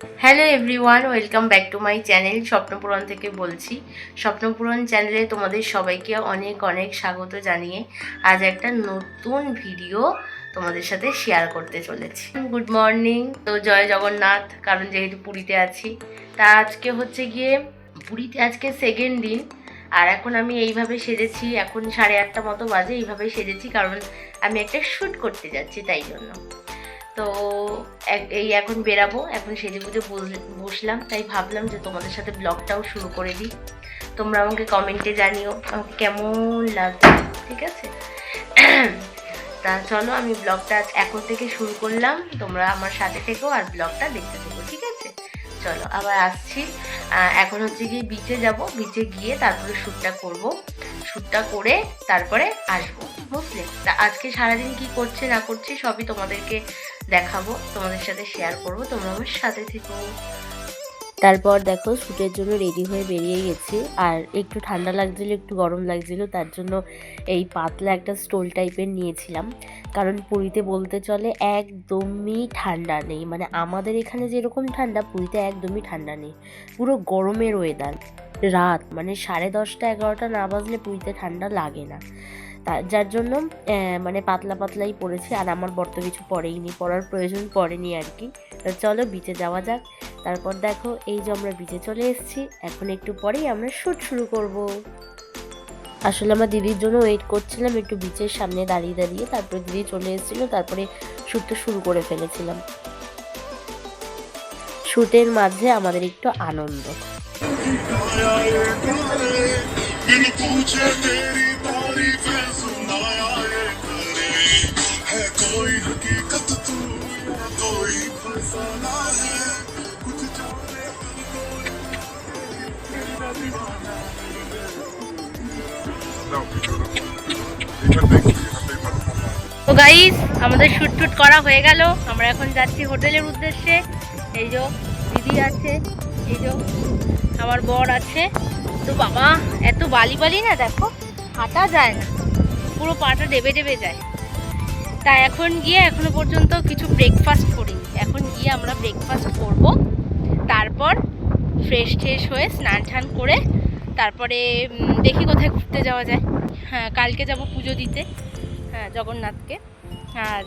Hello everyone welcome back to my channel Swapnapuran থেকে বলছি। স্বপ্নপূরণ চ্যানেলে তোমাদের সবাইকে অনেক অনেক স্বাগত জানিয়ে আজ একটা নতুন ভিডিও তোমাদের সাথে শেয়ার করতে চলেছি। গুড মর্নিং তো জয় জগন্নাথ, কারণ যেহেতু পুরীতে আছি। তা আজকে হচ্ছে গিয়ে, পুরীতে আজকে সেকেন্ড দিন, আর এখন আমি এইভাবে সেজেছি, এখন সাড়ে আটটা মতো বাজে, এইভাবে সেজেছি, কারণ আমি একটা শ্যুট করতে যাচ্ছি, তাই জন্য। তো এই এখন বেরাবো, এখন সেজে বস- বসলাম, তাই ভাবলাম যে তোমাদের সাথে ব্লগটাও শুরু করে দিই। তোমরা আমাকে কমেন্টে জানিও, আমাকে কেমন লাগবে ঠিক আছে? তা চলো, আমি ব্লগটা এখন থেকে শুরু করলাম, তোমরা আমার সাথে থেকেও আর ব্লগটা দেখতে থেকো, ঠিক আছে? চলো, আবার আসছি। এখন হচ্ছে গিয়ে বিচে যাব বিচে গিয়ে তারপরে শ্যুটটা করব। শ্যুটটা করে তারপরে আসব, বুঝলে? তা আজকে সারাদিন কি করছে, না করছে সবই তোমাদেরকে দেখাবো, তোমাদের সাথে শেয়ার করব, তোমরা আমার সাথে থেকো। তারপর দেখো শ্যুটের জন্য রেডি হয়ে বেরিয়ে গেছি। আর একটু ঠান্ডা লাগছিল, একটু গরম লাগছিল, তার জন্য এই পাতলা একটা স্টোল টাইপের নিয়েছিলাম। কারণ পুরীতে বলতে চলে, একদমই ঠান্ডা নেই। মানে আমাদের এখানে যেরকম ঠান্ডা, পুরীতে একদমই ঠান্ডা নেই। পুরো গরমের ওয়েদার রাত মানে সাড়ে দশটা, এগারোটা না বাজলে পুরীতে ঠান্ডা লাগে না। তা, যার জন্য মানে পাতলা পাতলাই পড়েছি, আর আমার বর্ত কিছু পড়েইনি, পড়ার প্রয়োজন পড়েনি আর কি। তা চলো বিচে যাওয়া যাক। তারপর দেখো, এই যে আমরা বিচে চলে এসেছি, এখন একটু পরেই আমরা শ্যুট শুরু করব। আসলে আমার দিদির জন্য ওয়েট করছিলাম, একটু বিচের সামনে দাঁড়িয়ে দাঁড়িয়ে, তারপরে দিদি চলে এসেছিল, তারপরে শ্যুটটা শুরু করে ফেলেছিলাম। শ্যুটের মাঝে আমাদের একটু আনন্দ। তো গাইস আমাদের শুট টুট করা হয়ে গেল। আমরা এখন যাচ্ছি হোটেলের উদ্দেশ্যে। এই যে দিদি আছে, এই যে আমার বর আছে। তো বাবা, এত বালি বালি না, দেখো, হাঁটা যায় না। পুরো পাটা ডেবে ডেবে যায়। তা এখন গিয়ে এখনও পর্যন্ত কিছু ব্রেকফাস্ট করিনি। এখন গিয়ে আমরা ব্রেকফাস্ট করব। তারপর ফ্রেশ ট্রেশ হয়ে স্নান টান করে তারপরে দেখি কোথায় ঘুরতে যাওয়া যায়। হ্যাঁ কালকে যাব পুজো দিতে। হ্যাঁ জগন্নাথকে। আর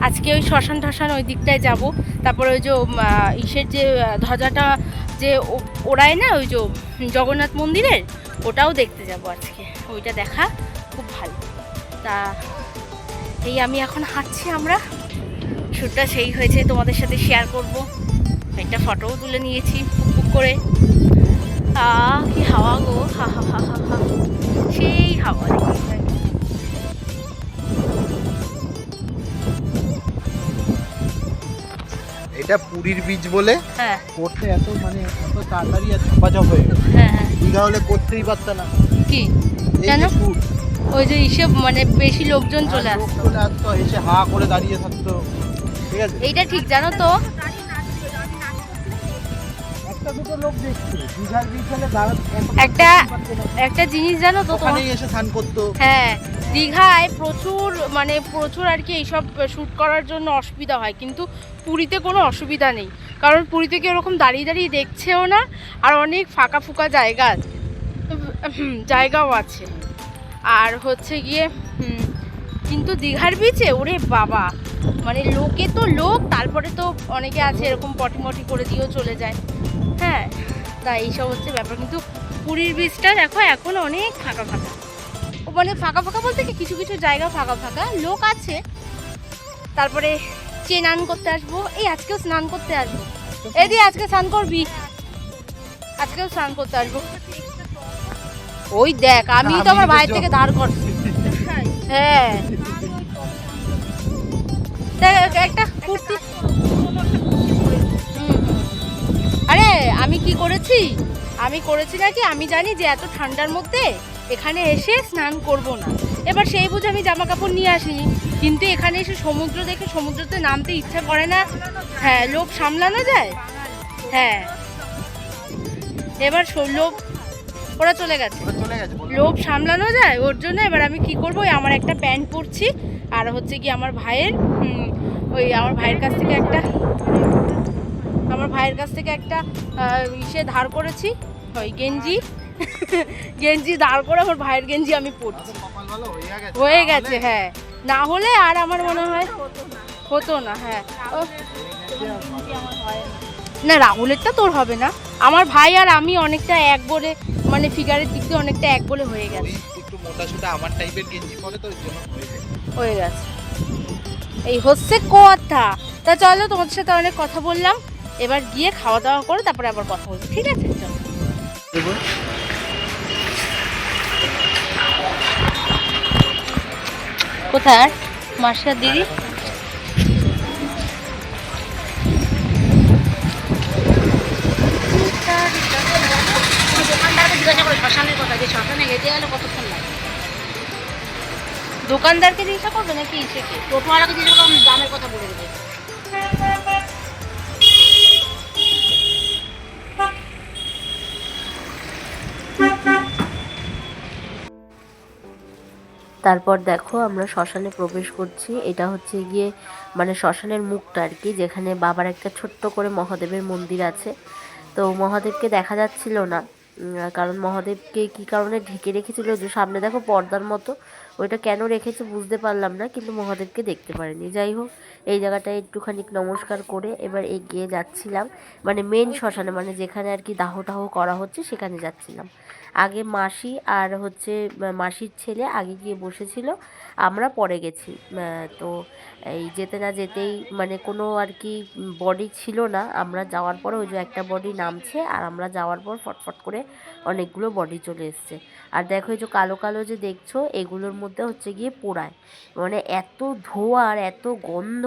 আজকে ওই শ্মশান টশান ওই দিকটায় যাব। তারপরে ওই যে ইসের যে ধ্বজাটা যে ওড়ায় না, ওই যে জগন্নাথ মন্দিরের, ওটাও দেখতে যাব আজকে। ওইটা দেখা খুব ভালো। তা এই আমি এখন হাঁটছি আমরা। শ্যুটটা সেই হয়েছে, তোমাদের সাথে শেয়ার করব। একটা ফটোও তুলে নিয়েছি বুক করে। আহ, কি হাওয়া গো, হা হা হা হা হা। সেই হাওয়া এটা পুরীর বীজ বলে? হ্যাঁ। করতে এত মানে এত তাড়াতাড়ি আর চাপাচাপ হয়ে গেছে। হ্যাঁ হ্যাঁ। দীঘা হলে করতেই পারত না। কি? কেন? ওই যে হিসেব মানে বেশি লোকজন চলে আসতো। চলে আসতো এসে হা করে দাঁড়িয়ে থাকতো। ঠিক আছে? এইটা ঠিক জানো তো? একটা একটা- একটা জিনিস জানো তো তোমার? এসে স্নান করতো। হ্যাঁ দীঘায় প্রচুর মানে প্রচুর আর কি এইসব শ্যুট করার জন্য অসুবিধা হয়। কিন্তু পুরীতে কোনো অসুবিধা নেই। কারণ পুরীতে কেউ ওরকম দাঁড়িয়ে দাঁড়িয়ে দেখছেও না আর অনেক ফাঁকা ফুকা জায়গা আছে। জায়গাও আছে। আর হচ্ছে গিয়ে কিন্তু দীঘার বিচে ওরে বাবা! মানে লোকে তো লোক তারপরে তো অনেকে আছে এরকম পটি মটি করে দিয়েও চলে যায়। হ্যাঁ। তা এইসব হচ্ছে ব্যাপার। কিন্তু পুরীর বীচটা দেখো এখন অনেক ফাঁকা ফাঁকা। ও মানে ফাঁকা ফাঁকা বলতে কি? কিছু কিছু জায়গা ফাঁকা ফাঁকা। লোক আছে। তারপরে স্নান করতে আসব। এই আজকেও স্নান করতে আসব। এদি আজকে স্নান করবি? আজকেও স্নান করতে আসব। ওই দেখ আমি তো আমার আমি ভাইয়ের থেকে ধার করছি হ্যাঁ। করেছি? আমি করেছি নাকি? আমি জানি যে এত ঠান্ডার মধ্যে এখানে এসে স্নান করব না। এবার সেই বুঝে আমি জামা কাপড় নিয়ে আসিনি। কিন্তু এখানে এসে সমুদ্র দেখে সমুদ্রতে নামতে ইচ্ছা করে না। হ্যাঁ লোভ সামলানো যায়? হ্যাঁ। এবার লোভ ওরা চলে গেছে। লোভ সামলানো যায়? ওর জন্য এবার আমি কি করব? ওই আমার একটা প্যান্ট পরছি। আর হচ্ছে কি আমার ভাইয়ের হুম, ওই আমার ভাইয়ের কাছ থেকে একটা আমার ভাইয়ের কাছ থেকে একটা ইসে ধার করেছি। ওই গেঞ্জি। গেঞ্জি ধার করে আমার ভাইয়ের গেঞ্জি আমি পরছি। হয়ে গেছে হ্যাঁ। না হলে আর আমার মনে হয় হতো না হ্যাঁ। না রাহুলেরটা তোর হবে না। আমার ভাই আর আমি অনেকটা এক বলে মানে ফিগারের দিক দিয়ে অনেকটা এক বলে হয়ে গেছে। একটু মোটা আমার টাইপের গেঞ্জি পরে তো হয়ে গেছে। হয়ে গেছে। এই হচ্ছে কথা। তা চলো তোমাদের সাথে অনেক কথা বললাম। এবার গিয়ে খাওয়া দাওয়া করে তারপরে আবার কথা বলব। ঠিক আছে? চলো। কোথায় মাসির দিদি? দোকানদারকে জিজ্ঞাসা করবে নাকি ইসেকে? টোটোওয়ালাকে দিয়ে দিলাম দামের কথা বলে দেবে। তারপর দেখো আমরা শ্মশানে প্রবেশ করছি। এটা হচ্ছে গিয়ে মানে শ্মশানের মুখটা আর কি, যেখানে বাবার একটা ছোট্ট করে মহাদেবের মন্দির আছে। তো মহাদেবকে দেখা যাচ্ছিল না কারণ মহাদেবকে কি কারণে ঢেকে রেখেছিল? যে সামনে দেখো পর্দার মতো, ওইটা কেন রেখেছে বুঝতে পারলাম না, কিন্তু মহাদেবকে দেখতে পারিনি। যাই হোক, এই জায়গাটায় একটুখানি নমস্কার করে এবার এগিয়ে যাচ্ছিলাম। মানে মেন শ্মশানে মানে যেখানে আর কি দাহ টাহ করা হচ্ছে, সেখানে যাচ্ছিলাম। আগে মাসি আর হচ্ছে মাসির ছেলে আগে গিয়ে বসেছিল, আমরা পরে গেছি। তো এই যেতে না যেতেই মানে কোনো আর কি বডি ছিল না। আমরা যাওয়ার পরে ওই যে একটা বডি নামছে আর আমরা যাওয়ার পর ফটফট করে অনেকগুলো বডি চলে এসছে। আর দেখো এই যে কালো কালো যে দেখছ, এগুলোর মধ্যে হচ্ছে গিয়ে পোড়ায়। মানে এত ধোয়া আর এত গন্ধ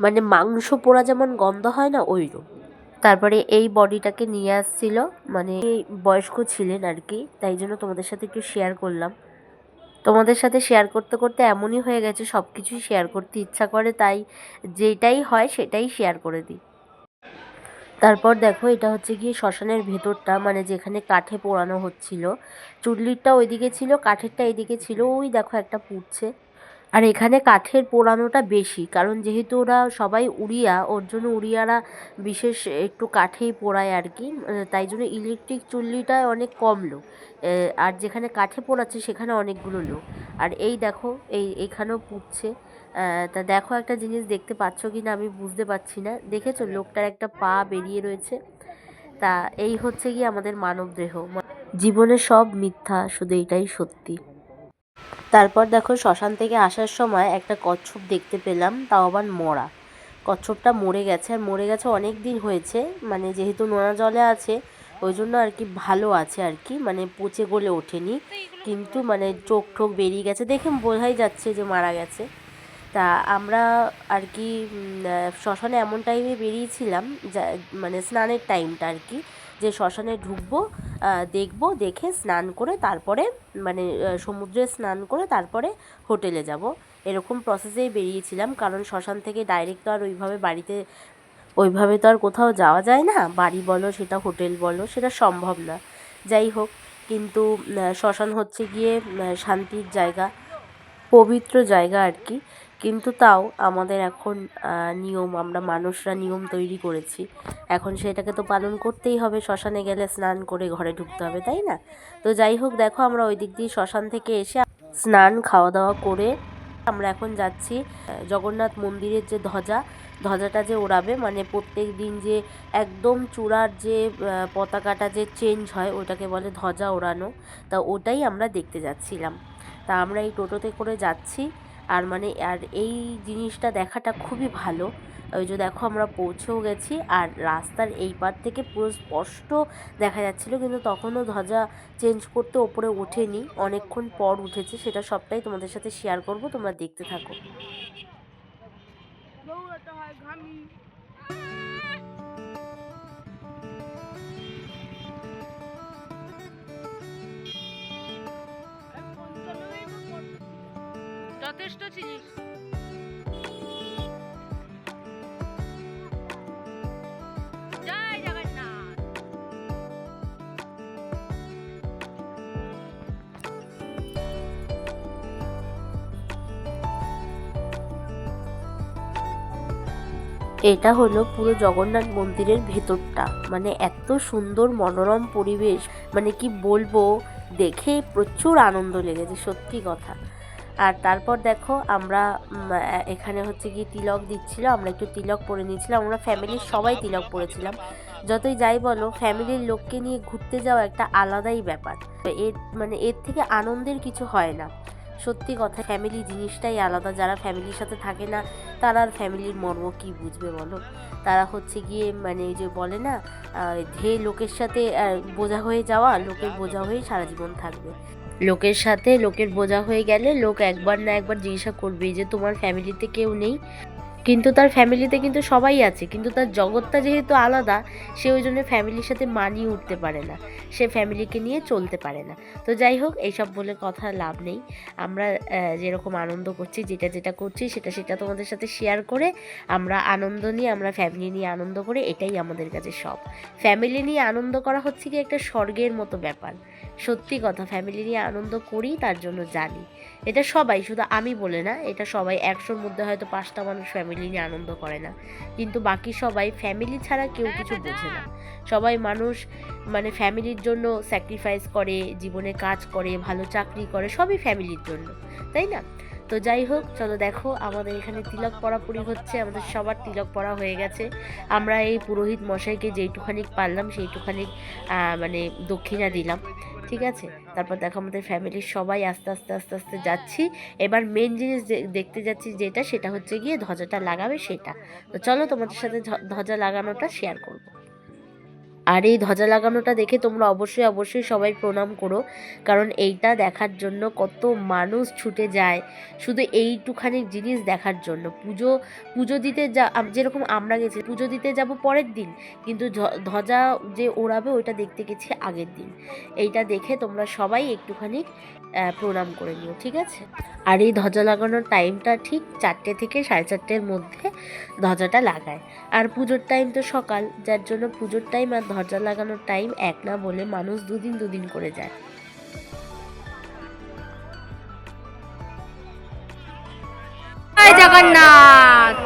মানে মাংস পোড়া যেমন গন্ধ হয় না, ওইরকম। তারপরে এই বডিটাকে নিয়ে আসছিল মানে বয়স্ক ছিলেন আর কি, তাই জন্য তোমাদের সাথে একটু শেয়ার করলাম। তোমাদের সাথে শেয়ার করতে করতে এমনই হয়ে গেছে সব কিছুই শেয়ার করতে ইচ্ছা করে, তাই যেটাই হয় সেটাই শেয়ার করে দিই। তারপর দেখো, এটা হচ্ছে গিয়ে শ্মশানের ভেতরটা মানে যেখানে কাঠে পোড়ানো হচ্ছিল। চুল্লিরটা ওইদিকে ছিল, কাঠেরটা এইদিকে ছিল, ওই দেখো একটা পুড়ছে। আর এখানে কাঠের পোড়ানোটা বেশি কারণ যেহেতু ওরা সবাই উড়িয়া ওর জন্য উড়িয়ারা বিশেষ একটু কাঠেই পোড়ায় আর কি তাই জন্য ইলেকট্রিক চুল্লিটায় অনেক কম লোক আর যেখানে কাঠে পোড়াচ্ছে সেখানে অনেকগুলো লোক। আর এই দেখো এই এইখানেও পুড়ছে তা দেখো একটা জিনিস দেখতে পাচ্ছ কি না আমি বুঝতে পারছি না। দেখেছ? লোকটার একটা পা বেরিয়ে রয়েছে। তা এই হচ্ছে কি আমাদের মানব দেহ জীবনে সব মিথ্যা শুধু এটাই সত্যি। তারপর দেখো শ্মশান থেকে আসার সময় একটা কচ্ছপ দেখতে পেলাম, তাও আবার মরা। কচ্ছপটা মরে গেছে, আর মরে গেছে অনেক দিন হয়েছে মানে যেহেতু নোনা জলে আছে, ওই জন্য আর কি ভালো আছে আর কি মানে পচে গলে ওঠেনি। কিন্তু মানে চোখ ঠোক বেরিয়ে গেছে, দেখে বোঝাই যাচ্ছে যে মারা গেছে। তা আমরা আর কি শ্মশানে এমন টাইমে বেরিয়েছিলাম, যা মানে স্নানের টাইমটা আর কি, যে শ্মশানে ঢুকবো দেখব, দেখে স্নান করে তারপরে মানে সমুদ্রে স্নান করে তারপরে হোটেলে যাব। এরকম প্রসেসেই বেরিয়েছিলাম, কারণ শ্মশান থেকে ডাইরেক্ট তো আর ওইভাবে বাড়িতে, ওইভাবে তো আর কোথাও যাওয়া যায় না। বাড়ি বলো, সেটা হোটেল বলো, সেটা সম্ভব না। যাই হোক, কিন্তু শ্মশান হচ্ছে গিয়ে শান্তির জায়গা, পবিত্র জায়গা আর কি। কিন্তু তাও আমাদের এখন নিয়ম, আমরা মানুষরা নিয়ম তৈরি করেছি। এখন সেটাকে তো পালন করতেই হবে, শ্মশানে গেলে স্নান করে ঘরে ঢুকতে হবে, তাই না? তো যাই হোক, দেখো আমরা ওই দিক দিয়ে শ্মশান থেকে এসে স্নান খাওয়া দাওয়া করে আমরা এখন যাচ্ছি জগন্নাথ মন্দিরের যে ধ্বজা, ধ্বজাটা যে ওড়াবে মানে প্রত্যেক দিন যে একদম চূড়ার যে পতাকাটা যে চেঞ্জ হয়, ওটাকে বলে ধ্বজা ওড়ানো। তা ওটাই আমরা দেখতে যাচ্ছিলাম। তা আমরা এই টোটোতে করে যাচ্ছি। আর মানে আর এই জিনিসটা দেখাটা খুবই ভালো। ওই যে দেখো আমরা পৌঁছেও গেছি আর রাস্তার এই পার থেকে পুরো স্পষ্ট দেখা যাচ্ছিল, কিন্তু তখনও ধ্বজা চেঞ্জ করতে ওপরে ওঠেনি। অনেকক্ষণ পর উঠেছে, সেটা সবটাই তোমাদের সাথে শেয়ার করব, তোমরা দেখতে থাকো। এটা হলো পুরো জগন্নাথ মন্দিরের ভেতরটা। মানে এত সুন্দর মনোরম পরিবেশ। মানে কি বলব, দেখে প্রচুর আনন্দ লেগেছে, সত্যি কথা। আর তারপর দেখো আমরা এখানে হচ্ছে গিয়ে তিলক দিচ্ছিল আমরা একটু তিলক পরে নিয়েছিলাম আমরা ফ্যামিলির সবাই তিলক পরেছিলাম। যতই যাই বলো ফ্যামিলির লোককে নিয়ে ঘুরতে যাওয়া একটা আলাদাই ব্যাপার। এর মানে এর থেকে আনন্দের কিছু হয় না। সত্যি কথা ফ্যামিলি জিনিসটাই আলাদা। যারা ফ্যামিলির সাথে থাকে না তারা আর ফ্যামিলির মর্ম কি বুঝবে বলো? তারা হচ্ছে গিয়ে মানে যে বলে না আহ, ধে লোকের সাথে বোঝা হয়ে যাওয়া লোকের বোঝা হয়ে সারা জীবন থাকবে। লোকের সাথে, লোকের বোঝা হয়ে গেলে লোক একবার না একবার জিজ্ঞাসা করবে যে তোমার ফ্যামিলিতে কেউ নেই। কিন্তু তার ফ্যামিলিতে কিন্তু সবাই আছে, কিন্তু তার জগৎটা যেহেতু আলাদা, সে ওই জন্য ফ্যামিলির সাথে মানিয়ে উঠতে পারে না, সে ফ্যামিলিকে নিয়ে চলতে পারে না। তো যাই হোক, এইসব বলে কথা লাভ নেই। আমরা যেরকম আনন্দ করছি, যেটা যেটা করছি, সেটা সেটা তোমাদের সাথে শেয়ার করে আমরা আনন্দ নিয়ে, আমরা ফ্যামিলি নিয়ে আনন্দ করে, এটাই আমাদের কাছে সব। ফ্যামিলি নিয়ে আনন্দ করা হচ্ছে কি একটা স্বর্গের মতো ব্যাপার। সত্যি কথা ফ্যামিলি নিয়ে আনন্দ করি, তার জন্য জানি। এটা সবাই, শুধু আমি বলে না, এটা সবাই একশোর মধ্যে হয়তো পাঁচটা মানুষ ফ্যামিলি নিয়ে আনন্দ করে না। কিন্তু বাকি সবাই ফ্যামিলি ছাড়া কেউ কিছু বোঝে না। সবাই মানুষ মানে ফ্যামিলির জন্য স্যাক্রিফাইস করে, জীবনে কাজ করে, ভালো চাকরি করে, সবই ফ্যামিলির জন্য, তাই না? তো যাই হোক, চলো দেখো, আমাদের এখানে তিলক পরাপুরি হচ্ছে, আমাদের সবার তিলক পরা হয়ে গেছে। আমরা এই পুরোহিত মশাইকে যেইটুখানি পারলাম সেইটুখানি মানে দক্ষিণা দিলাম। ঠিক আছে? তারপর দেখো আমাদের ফ্যামিলির সবাই আস্তে আস্তে আস্তে আস্তে যাচ্ছি। এবার মেন জিনিস দেখতে যাচ্ছি যেটা, সেটা হচ্ছে গিয়ে ধ্বজাটা লাগাবে সেটা। তো চলো তোমাদের সাথে ধ্ব- ধ্বজা লাগানোটা শেয়ার করব। আর এই ধ্বজা লাগানোটা দেখে তোমরা অবশ্যই অবশ্যই সবাই প্রণাম করো। কারণ এইটা দেখার জন্য কত মানুষ ছুটে যায় শুধু এইটুখানি জিনিস দেখার জন্য। পুজো পুজো দিতে যা যেরকম আমরা গেছি, পুজো দিতে যাব পরের দিন, কিন্তু ধ্ব- ধ্বজা যে ওড়াবে ওইটা দেখতে গেছি আগের দিন। এইটা দেখে তোমরা সবাই একটুখানি প্রণাম করে নিও, ঠিক আছে? আর এই ধ্বজা লাগানোর টাইমটা ঠিক চারটে থেকে সাড়ে চারটের মধ্যে ধ্বজাটা লাগায়। আর পুজোর টাইম তো সকাল, যার জন্য পুজোর টাইম আর ধ্বজা লাগানোর টাইম এক না বলে মানুষ দুদিন দুদিন করে যায়। জগন্নাথ!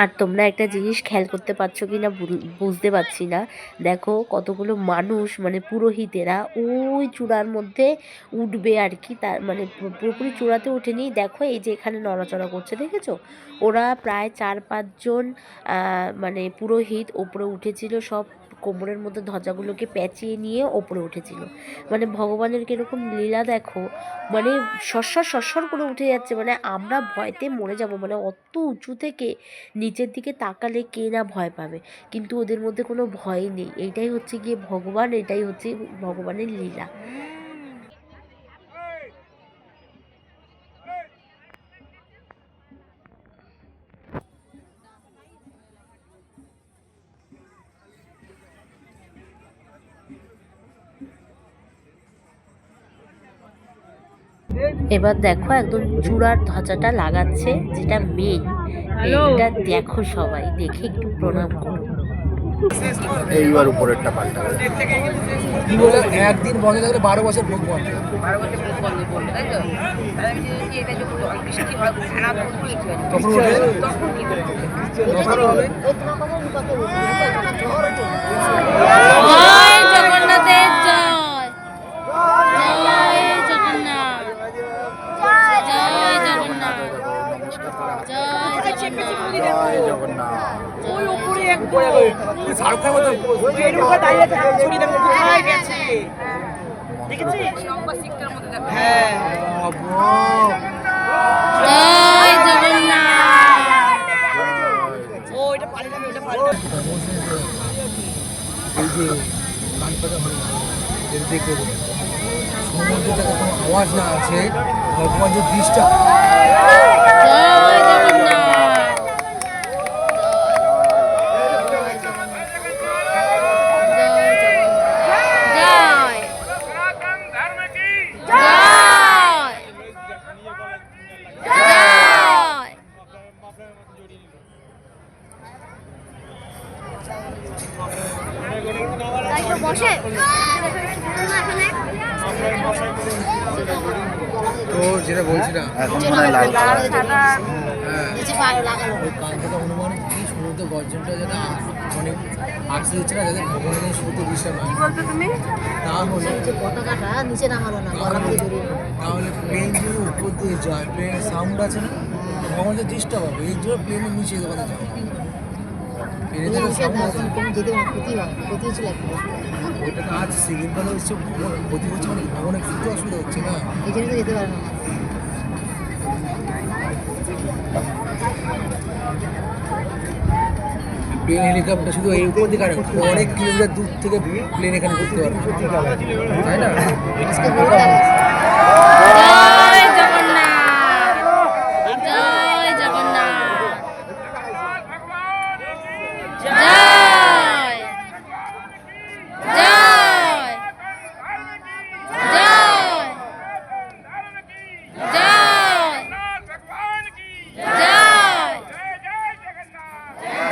আর তোমরা একটা জিনিস খেয়াল করতে পারছ কি না বুঝ- বুঝতে পারছি না। দেখো কতগুলো মানুষ মানে পুরোহিতেরা ওই চূড়ার মধ্যে উঠবে আর কি, তার মানে পুরোপুরি চূড়াতে ওঠেনি। দেখো এই যে এখানে নড়াচড়া করছে, দেখেছ? ওরা প্রায় চার পাঁচজন মানে পুরোহিত ওপরে উঠেছিল, সব কোমরের মধ্যে ধ্বজাগুলোকে প্যাঁচিয়ে নিয়ে ওপরে উঠেছিল। মানে ভগবানের কীরকম লীলা দেখো মানে সস্বর সস্বর করে উঠে যাচ্ছে মানে আমরা ভয়তে মরে যাব মানে অত উঁচু থেকে নিচের দিকে তাকালে কে না ভয় পাবে? কিন্তু ওদের মধ্যে কোনো ভয় নেই এইটাই হচ্ছে গিয়ে ভগবান, এটাই হচ্ছে ভগবানের লীলা। এবার দেখো একদম চূড়ার ধ্বজাটা লাগাচ্ছে যেটা মেন এইটা দেখো সবাই দেখে একটু প্রণাম করো। এইবার উপরেরটা পাল্টা কি বলে? একদিন বন্ধ থাকলে বারো বছর ভোগ বন্ধ। বারো বছর ভোগ বন্ধ করবে তখন ওঠে তখন হবে? জয় জগন্নাথের জয় জয় জগন্নাথ জয় জগন্নাথ জয় জগন্নাথ। জয় জগন্নাথ তুই শাহরুখ খানের মতো হ্যাঁ। জয় জগন্নাথ। এই যে হলো দেখে বলে সমুদ্রে যাতে কোনো আওয়াজ না আছে ভগবান যে দৃষ্টা জয় জগন্নাথ জয় জগন্নাথ জয় জয় জয় বসে তো যেটা বল এখন মনে হয় লাল কালার হ্যাঁ ওই কালকাটা হনুমান কি সমুদ্র গর্জনটা যাতে আ- মানে আসতে দিচ্ছে না যাতে ভগবানের সমুদ্র দৃশ্য না বলতো তুমি তাহলে পতাকাটা নিচে নামালো না গলা থেকে বেরিয়ে এলো। তাহলে প্লেন যদি উপর দিয়ে যায় প্লেনের সাউন্ড আছে না ভগবানের ডিস্টার্ব হবে এই জন্য প্লেনের নিচে যাবে প্লেনে তো আজ সেকেন্ড বেলা হচ্ছে ক্ষতি হচ্ছে মানে ভগবানের কিন্তু অসুবিধা হচ্ছে না? এই জন্য তো যেতে পারে না। প্লেন হেলিকপ্টার শুধু এই উপর দিকে অনেক কিলোমিটার দূর থেকে প্লেন এখানে করতে পারবে। তাই না আজকে ভোরবেলা গেছে। জয় জগন্নাথ জয় জগন্নাথ জয় জয় জয় জয় জয়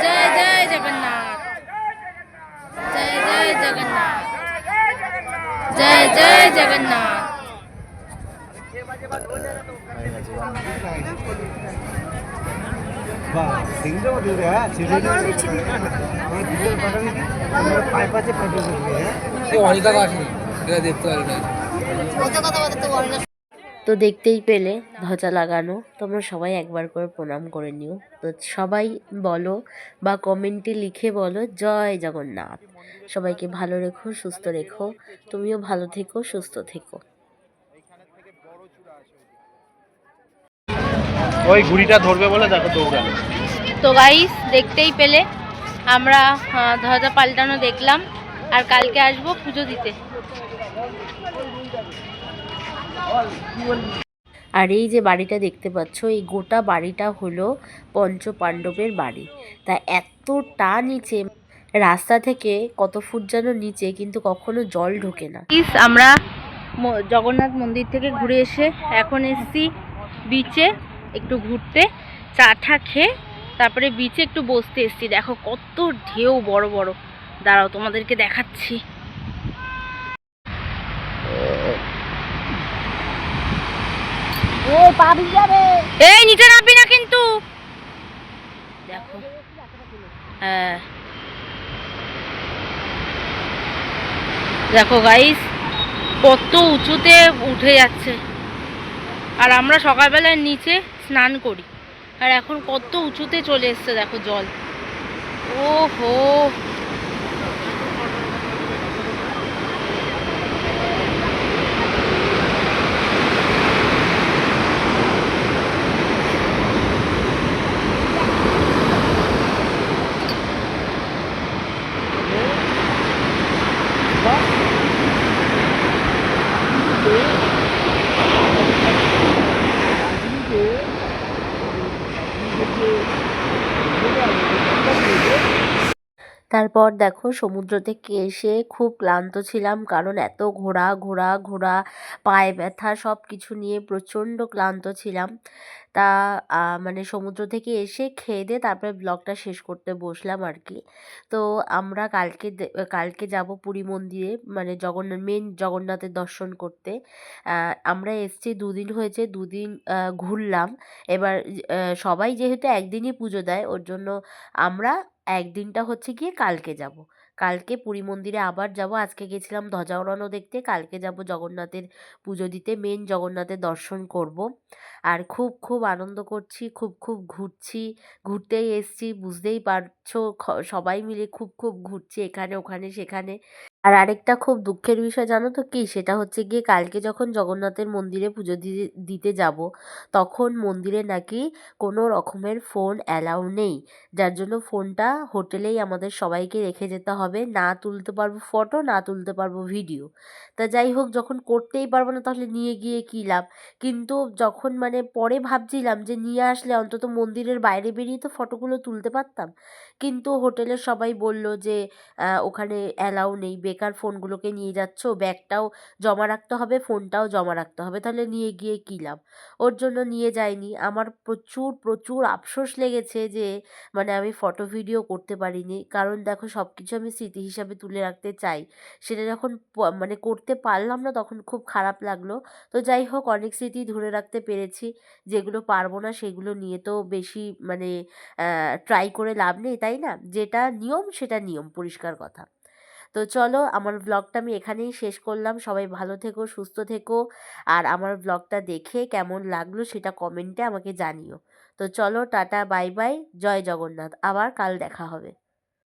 জয় জয় জগন্নাথ জয় জয় জগন্নাথ জয় জয় জগন্নাথ এই অনেক টাকা আসেনি দেখতে পারবে না। তো দেখতেই পেলে ধ্বজা লাগানো। তোমরা সবাই একবার করে প্রণাম করে নিও। তো সবাই বলো বা কমেন্টে লিখে বলো জয় জগন্নাথ। সবাইকে ভালো রেখো সুস্থ রেখো। তুমিও ভালো থেকো সুস্থ থেকো। ওই ঘুড়িটা ধরবে বলে দেখো দৌড়ানো তো গাইস দেখতেই পেলে। আমরা ধ্বজা পাল্টানো দেখলাম। আর কালকে আসব পুজো দিতে। আর এই যে বাড়িটা দেখতে পাচ্ছ, এই গোটা বাড়িটা হলো পঞ্চ পাণ্ডবের বাড়ি। তা এতটা নিচে, রাস্তা থেকে কত ফুট যেন নিচে, কিন্তু কখনো জল ঢোকে না। আমরা জগন্নাথ মন্দির থেকে ঘুরে এসে এখন এসছি বিচে একটু ঘুরতে, চা ঠা খেয়ে, তারপরে বিচে একটু বসতে এসছি। দেখো কত ঢেউ, বড় বড়। দাঁড়াও, তোমাদেরকে দেখাচ্ছি। নিচে নামবি না কিন্তু। দেখো। হ্যাঁ। দেখো গাইস কত উঁচুতে উঠে যাচ্ছে। আর আমরা সকালবেলায় নিচে স্নান করি। আর এখন কত উঁচুতে চলে এসছে, দেখো জল। ও হো তারপর দেখো সমুদ্র থেকে এসে খুব ক্লান্ত ছিলাম কারণ এত ঘোরা ঘোরা ঘোরা, পায়ে ব্যথা সব কিছু নিয়ে প্রচণ্ড ক্লান্ত ছিলাম। তা মানে সমুদ্র থেকে এসে খেয়ে দিয়ে তারপরে ব্লগটা শেষ করতে বসলাম আর কি। তো আমরা কালকে কালকে যাব পুরী মন্দিরে মানে জগন্নাথ মেন জগন্নাথের দর্শন করতে। আমরা এসছি দুদিন হয়েছে, দুদিন ঘুরলাম। এবার সবাই যেহেতু একদিনই পুজো দেয়, ওর জন্য আমরা একদিনটা হচ্ছে গিয়ে কালকে যাব। কালকে পুরী মন্দিরে আবার যাব। আজকে গেছিলাম ধ্বজা ওড়ানো দেখতে। কালকে যাব জগন্নাথের পুজো দিতে। মেন জগন্নাথের দর্শন করব। আর খুব খুব আনন্দ করছি, খুব খুব ঘুরছি। ঘুরতেই এসছি, বুঝতেই পারছ সবাই মিলে খুব খুব ঘুরছি, এখানে, ওখানে, সেখানে। আর আরেকটা খুব দুঃখের বিষয় জানো তো কি? সেটা হচ্ছে গিয়ে কালকে যখন জগন্নাথের মন্দিরে পুজো দিতে যাব, তখন মন্দিরে নাকি কোনো রকমের ফোন অ্যালাউ নেই। যার জন্য ফোনটা হোটেলেই আমাদের সবাইকে রেখে যেতে হবে। না তুলতে পারব ফটো না তুলতে পারব ভিডিও তা যাই হোক, যখন করতেই পারব না তাহলে নিয়ে গিয়ে কী লাভ? কিন্তু যখন মানে পরে ভাবছিলাম যে নিয়ে আসলে অন্তত মন্দিরের বাইরে বেরিয়ে তো ফটোগুলো তুলতে পারতাম। কিন্তু হোটেলের সবাই বলল যে ওখানে অ্যালাউ নেই। বেকার ফোনগুলোকে নিয়ে যাচ্ছ, ব্যাগটাও জমা রাখতে হবে, ফোনটাও জমা রাখতে হবে। তাহলে নিয়ে গিয়ে কী লাভ? ওর জন্য নিয়ে যাইনি। আমার প্রচুর প্রচুর আফসোস লেগেছে যে মানে আমি ফটো ভিডিও করতে পারিনি। কারণ দেখো সব কিছু আমি স্মৃতি হিসাবে তুলে রাখতে চাই। সেটা যখন মানে করতে পারলাম না, তখন খুব খারাপ লাগল। তো যাই হোক, অনেক স্মৃতি ধরে রাখতে পেরেছি। যেগুলো পারব না, সেগুলো নিয়ে তো বেশি মানে ট্রাই করে লাভ নেই। তাই না? যেটা নিয়ম, সেটা নিয়ম, পরিষ্কার কথা। তো চলো, আমার ব্লগটা আমি এখানেই শেষ করলাম। সবাই ভালো থেকো, সুস্থ থেকো। আর আমার ব্লগটা দেখে কেমন লাগল সেটা কমেন্টে আমাকে জানিও। তো চলো, টাটা বাই বাই জয় জগন্নাথ। আবার কাল দেখা হবে।